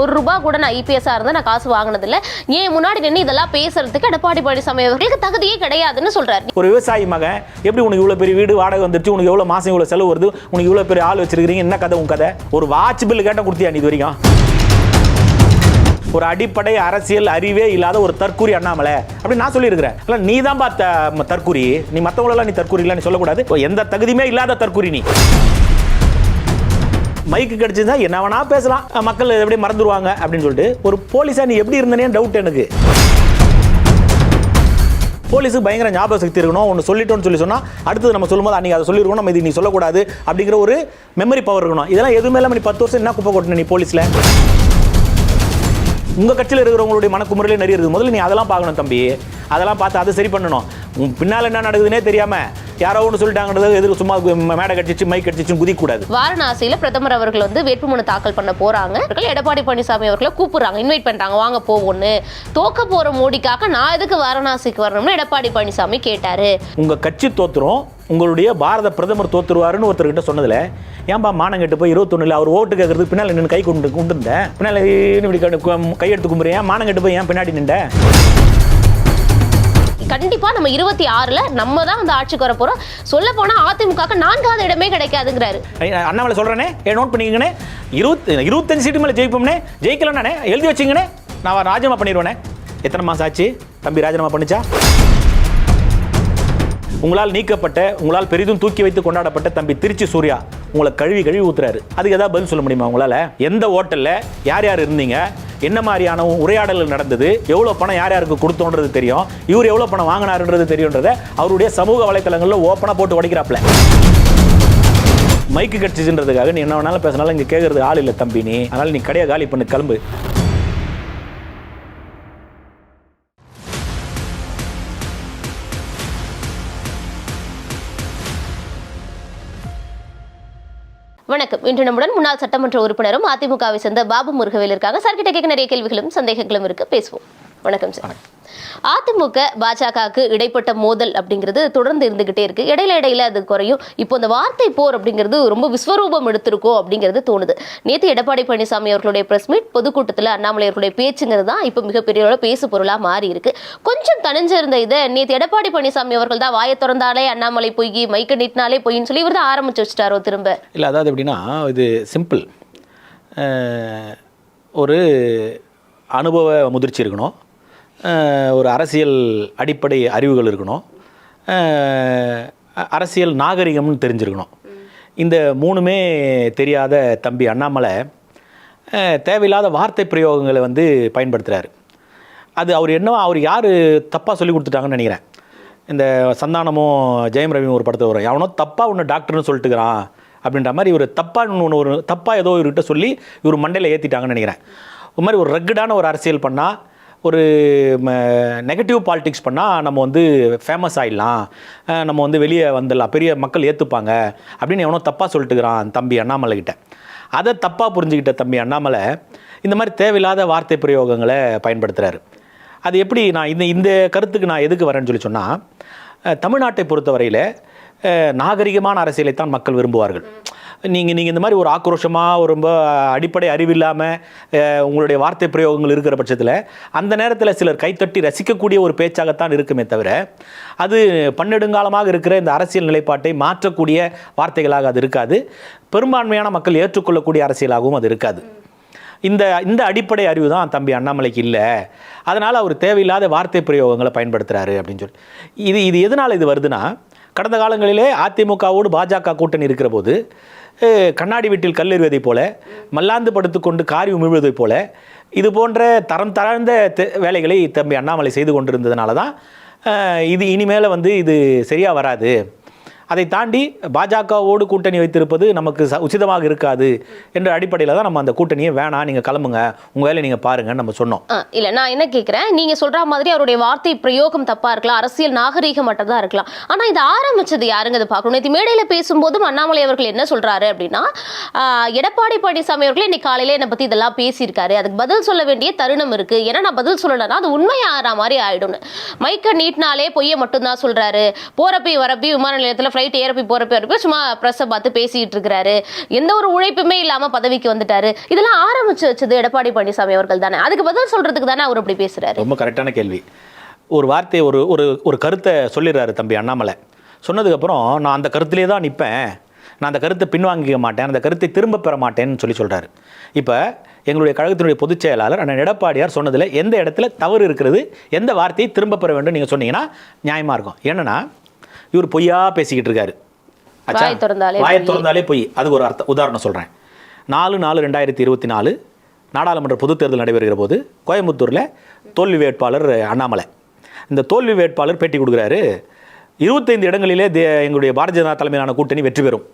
ஒரு ரூபா கூட நான் ஐபிஎஸ்ஸாக இருந்தால் நான் காசு வாங்கினதில்ல. ஏன் முன்னாடி நின்று இதெல்லாம் பேசுறதுக்கு எடப்பாடி பழனிசாமி அவர்களுக்கு தகுதியே கிடையாதுன்னு சொல்றாரு. ஒரு விவசாயி மகன் எப்படி உனக்கு இவ்வளோ பெரிய வீடு வாடகை வந்துருச்சு உனக்கு எவ்வளோ மாதம் இவ்வளோ செலவு வருது உனக்கு இவ்வளோ பெரிய ஆள் வச்சிருக்கீங்க என்ன கதை உன் கதை? ஒரு வாட்ச் பில்லு கேட்டால் கொடுத்தியா நீ இது வரைக்கும்? ஒரு அடிப்படை அரசியல் அறிவே இல்லாத ஒரு தற்கூரி அண்ணாமலை. அப்படின்னு நான் சொல்லியிருக்கிறேன். இல்லை நீ தான் பார்த்த தற்கூரி. நீ மற்றவங்களெல்லாம் நீ தற்கூரி நீ சொல்லக்கூடாது. இப்போ எந்த தகுதியுமே இல்லாத தற்கூரி நீ. மைக்கு கிடைச்சிருந்தா என்ன வேணா பேசலாம். மக்கள் எப்படி மறந்துடுவாங்க அப்படின்னு சொல்லிட்டு ஒரு போலீஸா நீ எப்படி இருந்தனே டவுட் எனக்கு. போலீஸுக்கு பயங்கர ஞாபக சக்தி இருக்கணும். ஒன்று சொல்லிட்டோம்னு சொல்லி சொன்னால் அடுத்தது நம்ம சொல்லும்போது நீங்கள் அதை சொல்லிருக்கணும். நம்ம இது நீ சொல்லக்கூடாது. அப்படிங்கிற ஒரு மெமரி பவர் இருக்கணும். இதெல்லாம் எதுவுமே இல்லாமல் நீ பத்து வருஷம் என்ன குப்பை கொட்டின நீ போலீஸில் உங்கள் கட்சியில் இருக்கிறவங்களுடைய மனக்குமுறையிலே நிறைய இருக்குது முதல்ல நீ அதெல்லாம் பார்க்கணும் தம்பி. அதெல்லாம் பார்த்து அதை சரி பண்ணணும். உன் பின்னால் என்ன நடக்குதுன்னே தெரியாமல் யாரோ ஒன்று சொல்லிட்டாங்கன்றது எதிர்க்கு சும்மா மேடை கடிச்சிச்சு மைக் கடிச்சிச்சு குதிக்கூடாது வாரணாசியில பிரதமர் அவர்கள் வந்து வேட்புமனு தாக்கல் பண்ண போறாங்க. அவர்கள் எடப்பாடி பழனிசாமி அவர்களை கூப்பிடுறாங்க இன்வைட் பண்றாங்க. வாங்க போவோன்னு தோக்க போற மோடிக்காக நான் எதுக்கு வாரணாசிக்கு வரணும்னு எடப்பாடி பழனிசாமி கேட்டாரு. உங்க கட்சி தோத்துரும் உங்களுடைய பாரத பிரதமர் தோத்துருவாருன்னு ஒருத்தர்கிட்ட சொன்னதுல ஏன்பா மானம் கெட்டு போய் இருபத்தொன்னுல அவர் ஓட்டு கேட்கறது பின்னால் நின்று கை கொண்டு கொண்டு இருந்தேன் பின்னால் இப்படி கையெடுத்து கும்புறேன் மானம் கெட்டு போய் ஏன் பின்னாடி நின்ற? கண்டிப்பா நம்ம இருபத்தி ஆறுல நம்ம தான் அந்த ஆட்சிக்கு வர போறோம். சொல்ல போனா அதிமுக நான்காவது இடமே கிடைக்காதுங்கிறாரு. அண்ணாமலை சொல்றேனே? நோட் பண்ணிக்கங்கண்ணே. இருபத்தி இருபத்தஞ்சு சீட்டு மேலே ஜெயிப்போம்னே. ஜெயிக்கலண்ணே எழுதி வச்சிங்கண்ணே. நான் ராஜினாமா பண்ணிடுவேனே எத்தனை மாதம் ஆச்சு? தம்பி ராஜினாமா பண்ணிச்சா? உங்களால் நீக்கப்பட்ட உங்களால் பெரிதும் தூக்கி வைத்து கொண்டாடப்பட்ட தம்பி திருச்சி சூர்யா. உங்களை கழுவி கழுவி ஊத்துறாரு. அதுக்கு ஏதாவது பதில் சொல்ல முடியுமா உங்களால? எந்த ஹோட்டல்ல யார் யார் இருந்தீங்க? என்ன மாதிரியான உரையாடல்கள் நடந்தது? எவ்வளோ பணம் யார் யாருக்கு கொடுத்தோன்றது தெரியும்? இவர் எவ்வளோ பணம் வாங்கினாருன்றது தெரியுன்றத அவருடைய சமூக வலைத்தளங்களில் ஓப்பனாக போட்டு உடைக்கிறாப்ல மைக்கு கட்சின்றதுக்காக நீ என்ன வேணாலும் பேசினாலும் இங்கே கேட்குறது ஆள் இல்லை தம்பி நீ. அதனால் நீ கடையை காலி பண்ணு கிளம்பு. வணக்கம். இன்று நம்முடன் முன்னாள் சட்டமன்ற உறுப்பினரும் அதிமுகவை சேர்ந்த பாபு முருகவேல் இருக்காங்க. சார்கிட்ட கேட்க நிறைய கேள்விகளும் சந்தேகங்களும் இருக்கு. பேசுவோம். வணக்கம் சார். அதிமுக பாஜகவுக்கு இடைப்பட்ட மோதல் அப்படிங்கிறது தொடர்ந்து இருந்துகிட்டே இருக்கு. இடையில இடையில அது குறையும். இப்போ இந்த வார்த்தை போர் அப்படிங்கிறது ரொம்ப விஸ்வரூபம் எடுத்திருக்கோ அப்படிங்கிறது தோணுது. நேற்று எடப்பாடி பழனிசாமி அவர்களுடைய பிரஸ் மீட் பொதுக்கூட்டத்தில் அண்ணாமலை அவர்களுடைய பேச்சுங்கிறது தான் இப்போ மிகப்பெரிய பேசு பொருளா மாறி இருக்கு. கொஞ்சம் தனிஞ்சிருந்த இதை நேற்று எடப்பாடி பழனிசாமி அவர்கள் தான் வாயை திறந்தாலே அண்ணாமலை பொய் மைக்க நீட்டினாலே பொய்ன்னு சொல்லி இவர் தான் ஆரம்பிச்சு வச்சுட்டாரோ திரும்ப? இல்லை அதாவது எப்படின்னா இது சிம்பிள் ஒரு அனுபவ முதிர்ச்சி இருக்கணும். ஒரு அரசியல் அடிப்படை அறிவுகள் இருக்கணும். அ- அரசியல் நாகரிகம்னு தெரிஞ்சிருக்கணும். இந்த மூணுமே தெரியாத தம்பி அண்ணாமலை தேவையில்லாத வார்த்தை பிரயோகங்களை வந்து பயன்படுத்துகிறாரு அது அவர் என்ன அவர் யார் தப்பாக சொல்லி கொடுத்துட்டாங்கன்னு நினைக்கிறேன். இந்த சந்தானமும் ஜெயம் ரவியும் ஒரு படத்தை வரும். அவனோ தப்பாக ஒன்று டாக்டர்னு சொல்லிட்டுக்கிறான் அப்படின்ற மாதிரி இவர் தப்பாக ஒன்று ஒரு தப்பாக ஏதோ இவர்கிட்ட சொல்லி இவர் மண்டையில் ஏற்றிட்டாங்கன்னு நினைக்கிறேன். ஒரு மாதிரி ஒரு ரக்குடான ஒரு அரசியல் பண்ணால் ஒரு நெகட்டிவ் பாலிடிக்ஸ் பண்ணால் நம்ம வந்து ஃபேமஸ் ஆகிடலாம் நம்ம வந்து வெளியே வந்துடலாம். பெரிய மக்கள் ஏற்றுப்பாங்க அப்படின்னு எவனோ தப்பாக சொல்லிட்டுக்கிறான் தம்பி அண்ணாமலை கிட்ட. அதை தப்பாக புரிஞ்சுக்கிட்ட தம்பி அண்ணாமலை இந்த மாதிரி தேவையில்லாத வார்த்தை பிரயோகங்களை பயன்படுத்துகிறாரு அது எப்படி நான் இந்த இந்த கருத்துக்கு நான் எதுக்கு வரேன்னு சொல்லி சொன்னால் தமிழ்நாட்டை பொறுத்தவரையில் நாகரிகமான அரசியலை தான் மக்கள் விரும்புவார்கள். நீங்கள் நீங்கள் இந்த மாதிரி ஒரு ஆக்ரோஷமாக ஒரு ரொம்ப அடிப்படை அறிவில்லாமல் உங்களுடைய வார்த்தை பிரயோகங்கள் இருக்கிற பட்சத்தில் அந்த நேரத்தில் சிலர் கைத்தட்டி ரசிக்கக்கூடிய ஒரு பேச்சாகத்தான் இருக்குமே தவிர அது பன்னெடுங்காலமாக இருக்கிற இந்த அரசியல் நிலைப்பாட்டை மாற்றக்கூடிய வார்த்தைகளாக அது இருக்காது. பெரும்பான்மையான மக்கள் ஏற்றுக்கொள்ளக்கூடிய அரசியலாகவும் அது இருக்காது. இந்த இந்த அடிப்படை அறிவு தான் தம்பி அண்ணாமலைக்கு இல்லை. அதனால் அவர் தேவையில்லாத வார்த்தை பிரயோகங்களை பயன்படுத்துகிறாரு அப்படின்னு சொல்லி. இது இது எதனால் இது வருதுன்னா கடந்த காலங்களிலே அதிமுகவோடு பாஜக கூட்டணி இருக்கிற போது கண்ணாடி வீட்டில் கல்லெறிவதைப் போல மல்லாந்து படுத்துக்கொண்டு காரி உமிழ்வதைப் போல இது போன்ற தரம் தாழ்ந்த வேலைகளை தம்பி அண்ணாமலை செய்து கொண்டிருந்ததுனால தான் இது இனிமேல் வந்து இது சரியாக வராது. அதை தாண்டி பாஜகவோடு கூட்டணி வைத்திருப்பது நமக்கு ச- இருக்காது என்ற அடிப்படையில் தான் நம்ம அந்த கூட்டணியை வேணாம் நீங்கள் கிளம்புங்க. உங்கள் வேலை நீங்கள் பாருங்கன்னு நம்ம சொன்னோம். இல்லை நான் என்ன கேட்குறேன் நீங்கள் சொல்கிற மாதிரி அவருடைய வார்த்தை பிரயோகம் தப்பாக இருக்கலாம். அரசியல் நாகரீகம் மட்டும் தான் இருக்கலாம். ஆனால் இது ஆரம்பிச்சது யாருங்க அதை பார்க்கணும்? நேற்று மேடையில் பேசும்போதும் அண்ணாமலை அவர்கள் என்ன சொல்கிறாரு அப்படின்னா எடப்பாடி பழனிசாமி அவர்கள் இன்னைக்கு காலையில் என்னை பற்றி இதெல்லாம் பேசியிருக்காரு. அதுக்கு பதில் சொல்ல வேண்டிய தருணம் இருக்குது ஏன்னா நான் பதில் சொல்லலைன்னா அது உண்மையாகிற மாதிரி ஆகிடும்னு மைக்கை நீட்டினாலே பொய்யை மட்டும்தான் சொல்கிறாரு போகிறப்பையும் வரப்பையும் விமான நிலையத்தில் ஃப்ளை ஃப்ளைட் ஏறப்பி போறப்ப சும்மா ப்ரெஸ்ஸை பார்த்து பேசிட்டு இருக்கிறாரு. எந்த ஒரு உழைப்புமே இல்லாம பதவிக்கு வந்துட்டாரு. இதெல்லாம் ஆரம்பிச்சு வச்சது எடப்பாடி பழனிசாமி அவர்கள் தானே. அதுக்கு பதில் சொல்றதுக்கு தானே அவர் அப்படி பேசுறாரு. ரொம்ப கரெக்டான கேள்வி. ஒரு வார்த்தையை ஒரு ஒரு ஒரு கருத்தை சொல்லிடுறாரு தம்பி அண்ணாமலை. சொன்னதுக்கப்புறம் நான் அந்த கருத்திலே தான் நிற்பேன் நான் அந்த கருத்தை பின்வாங்கிக்க மாட்டேன். அந்த கருத்தை திரும்ப பெற மாட்டேன்னு சொல்லி சொல்கிறாரு இப்போ எங்களுடைய கழகத்தினுடைய பொதுச் செயலாளர் அண்ணன் எடப்பாடியார் சொன்னதில் எந்த இடத்துல தவறு இருக்கிறது எந்த வார்த்தையை திரும்ப பெற வேண்டும் நீங்கள் சொன்னீங்கன்னா நியாயமாக இருக்கும். என்னென்னா இவர் பொய்யா பேசிக்கிட்டு இருக்காரு? வாய் திறந்தாலே பொய். அதுக்கு ஒரு அர்த்த உதாரணம் சொல்கிறேன் நாலு நாலு ரெண்டாயிரத்தி இருபத்தி நாலு நாடாளுமன்ற பொதுத் தேர்தல் நடைபெறுகிற போது கோயம்புத்தூரில் தோல்வி வேட்பாளர் அண்ணாமலை. இந்த தோல்வி வேட்பாளர் பேட்டி கொடுக்குறாரு. இருபத்தைந்து இடங்களிலே தே எங்களுடைய பாரதிய ஜனதா தலைமையிலான கூட்டணி வெற்றி பெறும்.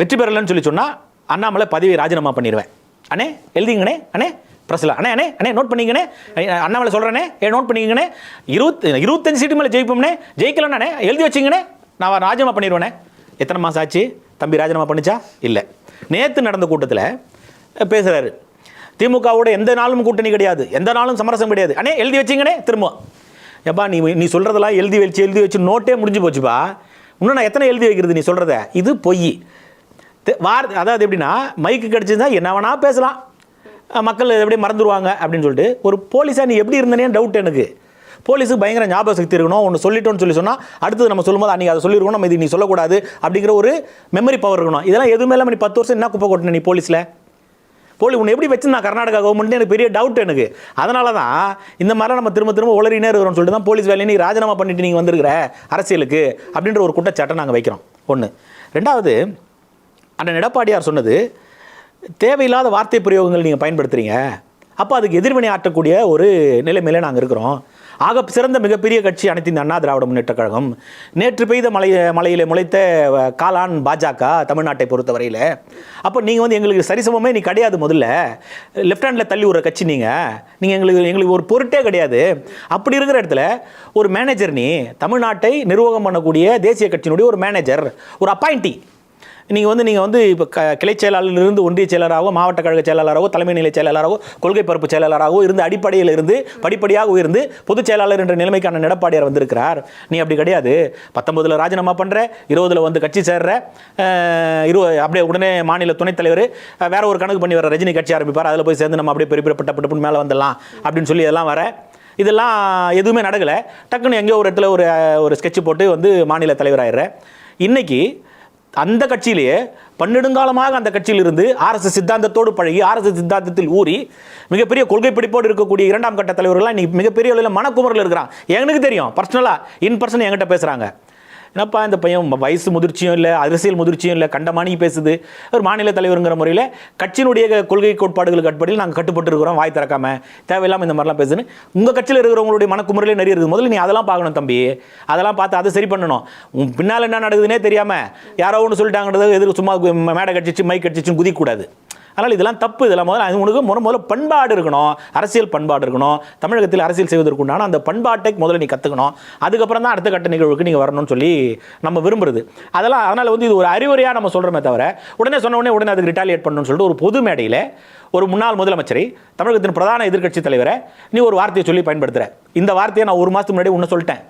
வெற்றி பெறலைன்னு சொல்லி சொன்னால் அண்ணாமலை பதவியை ராஜினாமா பண்ணிடுவேன் அண்ணே எழுதிங்கண்ணே அண்ணே. ப்ரெஸ்ஸில் அண்ணே அண்ணே அண்ணே நோட் பண்ணிக்கண்ணே அண்ணாமலை சொல்கிறேனே ஏ நோட் பண்ணிக்கங்கண்ணே. இருபத்தி இருபத்தஞ்சு சீட்டு மேலே ஜெயிப்போம்னே ஜெயிக்கலண்ணே எழுதி வச்சிங்கண்ணே. நான் ராஜினாமா பண்ணிடுவேனே எத்தனை மாதம் ஆச்சு? தம்பி ராஜினாமா பண்ணிச்சா? இல்லை. நேற்று நடந்த கூட்டத்தில் பேசுகிறாரு திமுகவோட எந்த நாளும் கூட்டணி கிடையாது. எந்த நாளும் சமரசம் கிடையாது. அண்ணே எழுதி வச்சிங்கண்ணே திரும்ப. எப்பா நீ நீ சொல்கிறதெல்லாம் எழுதி வச்சு எழுதி வச்சு நோட்டே முடிஞ்சு போச்சுப்பா. இன்னும் நான் எத்தனை எழுதி வைக்கிறது நீ சொல்கிறத இது பொய். வார் அதாவது எப்படின்னா மைக்கு கிடச்சிருந்தா என்ன வேணா பேசலாம். மக்கள் எப்படி மறந்துடுவாங்க அப்படின்னு சொல்லிட்டு ஒரு போலீஸாக நீ எப்படி இருந்தனே டவுட் எனக்கு. போலீஸுக்கு பயங்கர ஞாபக சக்தி இருக்கணும் ஒன்று சொல்லிட்டோன்னு சொல்லி சொன்னால் அடுத்தது நம்ம சொல்லும்போது அன்றைக்கி அதை சொல்லியிருக்கணும் நம்ம இது நீ சொல்லக்கூடாது அப்படிங்கிற ஒரு மெமரி பவர் இருக்கணும். இதெல்லாம் எதுவுமே இல்லாமல் நீ பத்து வருஷம் என்ன குப்பை கொட்டின நீ போலீஸில்? போலி உன்னை எப்படி வச்சிருந்தா கர்நாடகா கவர்மெண்ட் எனக்கு பெரிய டவுட் எனக்கு. அதனால தான் இந்த மாதிரிலாம் நம்ம திரும்ப திரும்ப உளறினே இருக்கிறோம்னு சொல்லிட்டு தான் போலீஸ் வேலையை நீ ராஜினாமா பண்ணிட்டு நீங்கள் வந்திருக்கிற அரசியலுக்கு அப்படின்ற ஒரு குற்றச்சாட்டை நாங்கள் வைக்கிறோம். ஒன்று ரெண்டாவது அண்ணன் எடப்பாடியார் சொன்னது தேவையில்லாத வார்த்தை பிரயோகங்கள் நீங்கள் பயன்படுத்துகிறீங்க அப்போ அதுக்கு எதிர்வினை ஆற்றக்கூடிய ஒரு நிலைமையில் நாங்கள் இருக்கிறோம். ஆக சிறந்த மிகப்பெரிய கட்சி அனைத்து இந்த அண்ணா திராவிட முன்னேற்ற கழகம். நேற்று பெய்த மலை மலையில் முளைத்த காலான் காளான் பாஜக தமிழ்நாட்டை பொறுத்தவரையில். அப்போ நீங்கள் வந்து எங்களுக்கு சரிசமமே நீ கிடையாது முதல்ல. லெஃப்ட் ஹேண்டில் தள்ளி விடுற கட்சி நீங்கள் நீங்கள் எங்களுக்கு எங்களுக்கு ஒரு பொருட்டே கிடையாது. அப்படி இருக்கிற இடத்துல ஒரு மேனேஜர் நீ தமிழ்நாட்டை நிர்வாகம் பண்ணக்கூடிய தேசிய கட்சியினுடைய ஒரு மேனேஜர் ஒரு அப்பாயிண்டி நீங்கள் வந்து நீங்கள் வந்து இப்போ க கிளை செயலாளரிலிருந்து ஒன்றிய செயலராகவோ மாவட்ட கழக செயலாளராகவோ தலைமை நிலை செயலாளராகவோ கொள்கை பரப்பு செயலாளராகவோ இருந்து அடிப்படையில் இருந்து படிப்படியாக உயர்ந்து பொதுச் செயலாளர் என்ற நிலைமைக்கான எடப்பாடியார் வந்திருக்கிறார். நீ அப்படி கிடையாது. பத்தொன்பதில் ராஜினாமா பண்ணுற இருபதில் வந்து கட்சி சேர்ற இரு அப்படியே உடனே மாநில துணைத் தலைவர் வேற ஒரு கணக்கு பண்ணி வர ரஜினி கட்சி ஆரம்பிப்பார். அதில் போய் சேர்ந்து நம்ம அப்படியே பெரிய பெரிய பட்ட பட்டு மேலே வந்துடலாம் அப்படின்னு சொல்லி இதெல்லாம் வர. இதெல்லாம் எதுவுமே நடக்கலை. டக்குன்னு எங்கேயோ ஒரு இடத்துல ஒரு ஒரு ஸ்கெட்ச் போட்டு வந்து மாநில தலைவராயிடுற. இன்னைக்கு அந்த கட்சியிலேயே பன்னெடுங்காலமாக அந்த கட்சியிலிருந்து ஆர்எஸ்எஸ் சித்தாந்தத்தோடு பழகி ஆர்எஸ்எஸ் சித்தாந்தத்தில் ஊறி மிகப்பெரிய கொள்கை பிடிப்போடு இருக்கக்கூடிய இரண்டாம் கட்ட தலைவர்கள்லாம் இன்னைக்கு மிகப்பெரிய அளவில் மனக்குமரில் இருக்கிறான். எனக்கு தெரியும் பர்சனலாக இன் பர்சன் என்கிட்ட பேசுகிறாங்க என்னப்பா இந்த பையன் வயசு முதிர்ச்சியும் இல்லை அரசியல் முதிர்ச்சியும் இல்லை கண்டமானி பேசுது. ஒரு மாநில தலைவருங்கிற முறையில் கட்சியினுடைய கொள்கை கோட்பாடுகளுக்கு அடிப்படையில் நாங்கள் கட்டுப்பட்டு இருக்கிறோம் வாய் திறக்காம. தேவையில்லாமல் இந்த மாதிரிலாம் பேசுன்னு உங்கள் கட்சியில் இருக்கிறவங்களுடைய மனக்குமுறையிலே நிறைய இருக்குது முதல்ல நீ அதெல்லாம் பார்க்கணும் தம்பி. அதெல்லாம் பார்த்து அதை சரி பண்ணணும். உன் பின்னால் என்ன நடக்குதுன்னே தெரியாமல் யாரோ ஒன்று சொல்லிட்டாங்கிறது எதிர்க்கு சும்மா மேடை கட்சிச்சு மைக் கட்சிச்சுன்னு குதிக்கூடாது அதனால் இதெல்லாம் தப்பு இதெல்லாம் முதல்ல அது உனக்கு முத முதல்ல பண்பாடு இருக்கணும். அரசியல் பண்பாடு இருக்கணும். தமிழகத்தில் அரசியல் செய்வதற்கு உண்டான அந்த பண்பாட்டை முதல்ல நீ கற்றுக்கணும் அதுக்கப்புறம் தான் அடுத்த கட்ட நிகழ்வுக்கு நீங்கள் வரணும்னு சொல்லி நம்ம விரும்புறது. அதெல்லாம் அதனால் வந்து இது ஒரு அறிவுரையாக நம்ம சொல்கிறோமே தவிர உடனே சொன்ன உடனே உடனே அதுக்கு ரிட்டாலியேட் பண்ணணும்னு சொல்லிட்டு ஒரு பொது மேடையில் ஒரு முன்னாள் முதலமைச்சரை தமிழகத்தின் பிரதான எதிர்க்கட்சி தலைவரை நீ ஒரு வார்த்தையை சொல்லி பயன்படுத்துகிற இந்த வார்த்தையை நான் ஒரு மாதத்துக்கு முன்னாடி உன்னை சொல்லிட்டேன்.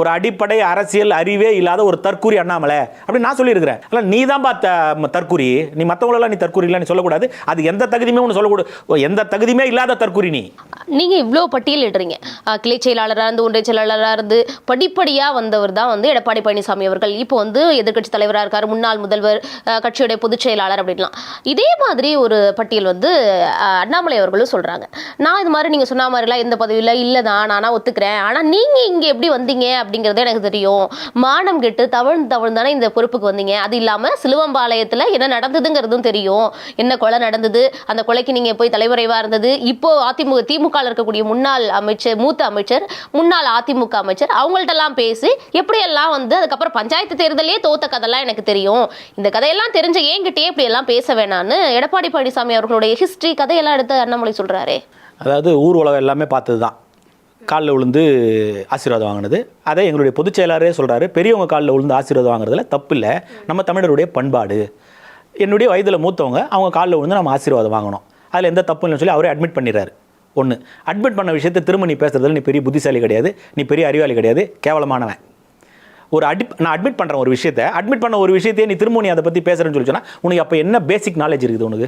ஒரு அடிப்படை அரசியல் அறிவே இல்லாத ஒரு தற்கூரி அண்ணாமலை. அப்படின்னு நான் சொல்லியிருக்கிறேன். அல்ல நீ தான் பார்த்த தற்கூரி. நீ மற்றவங்களெல்லாம் நீ தற்கூரி இல்லை நீ சொல்லக்கூடாது. அது எந்த தகுதியுமே ஒன்று சொல்லக்கூடாது. எந்த தகுதியுமே இல்லாத தற்கூரி நீ. நீங்கள் இவ்வளோ பட்டியலிடுறீங்க இடுறீங்க கிளை செயலாளராக இருந்து ஒன்றிய செயலாளராக இருந்து படிப்படியாக வந்தவர் தான் வந்து எடப்பாடி பழனிசாமி அவர்கள். இப்போ வந்து எதிர்க்கட்சி தலைவராக இருக்கார் முன்னாள் முதல்வர் கட்சியுடைய பொதுச் செயலாளர் அப்படின்லாம். இதே மாதிரி ஒரு பட்டியல் வந்து அண்ணாமலை அவர்களும் சொல்கிறாங்க நான் இது மாதிரி நீங்கள் சொன்ன மாதிரிலாம் எந்த பதவியில் இல்லை தான் நானாக ஒத்துக்கிறேன். ஆனால் நீங்கள் இங்கே எப்படி வந்தீங்க அப்படிங்கிறது எனக்கு தெரியும். மானம் கெட்டு தவழ்ந்து தவழ்ந்து தானே இந்த பொறுப்புக்கு வந்தீங்க. அது இல்லாமல் சிலுவம்பாளையத்தில் என்ன நடந்ததுங்கிறதும் தெரியும். என்ன கொலை நடந்தது? அந்த கொலைக்கு நீங்கள் போய் தலைவரைவாக இருந்தது? இப்போ அதிமுக திமுக இருக்கக்கூடிய முன்னாள் அமைச்சர் மூத்த அமைச்சர் முன்னாள் அதிமுக அமைச்சர் அவங்கள்ட்டெல்லாம் பேசி எப்படியெல்லாம் வந்து அதுக்கப்புறம் பஞ்சாயத்து தேர்தலே தோத்த கதைலாம் எனக்கு தெரியும். இந்த கதையெல்லாம் தெரிஞ்ச என்கிட்டயே இப்படி எல்லாம் பேச வேணான்னு எடப்பாடி பழனிசாமி அவர்களுடைய ஹிஸ்டரி கதையெல்லாம் எடுத்து அண்ணாமலை சொல்கிறாரே அதாவது ஊர் உலகம் எல்லாமே பார்த்தது தான் காலில் விழுந்து ஆசீர்வாதம் வாங்கினது. அதை எங்களுடைய பொதுச் செயலாளரே சொல்கிறாரு பெரியவங்க காலில் விழுந்து ஆசீர்வாதம் வாங்குறதுல தப்பு இல்லை நம்ம தமிழருடைய பண்பாடு. என்னுடைய வயதில் மூத்தவங்க அவங்க காலில் விழுந்து நம்ம ஆசீர்வாதம் வாங்கணும். அதில் எந்த தப்பு இல்லைன்னு சொல்லி அவரே அட்மிட் பண்ணிடுறாரு. ஒன்று அட்மிட் பண்ண விஷயத்தை திரும்ப நீ பேசுகிறதுல நீ பெரிய புத்திசாலி கிடையாது நீ பெரிய அறிவாளி கிடையாது கேவலமானவன். ஒரு அடி நான் அட்மிட் பண்ணுறேன் ஒரு விஷயத்தை அட்மிட் பண்ண ஒரு விஷயத்தையே நீ திரும்ப நீ அதை பற்றி பேசுகிறேன்னு சொல்லி சொன்னால் உனக்கு அப்போ என்ன பேசிக் நாலேஜ் இருக்குது உனக்கு?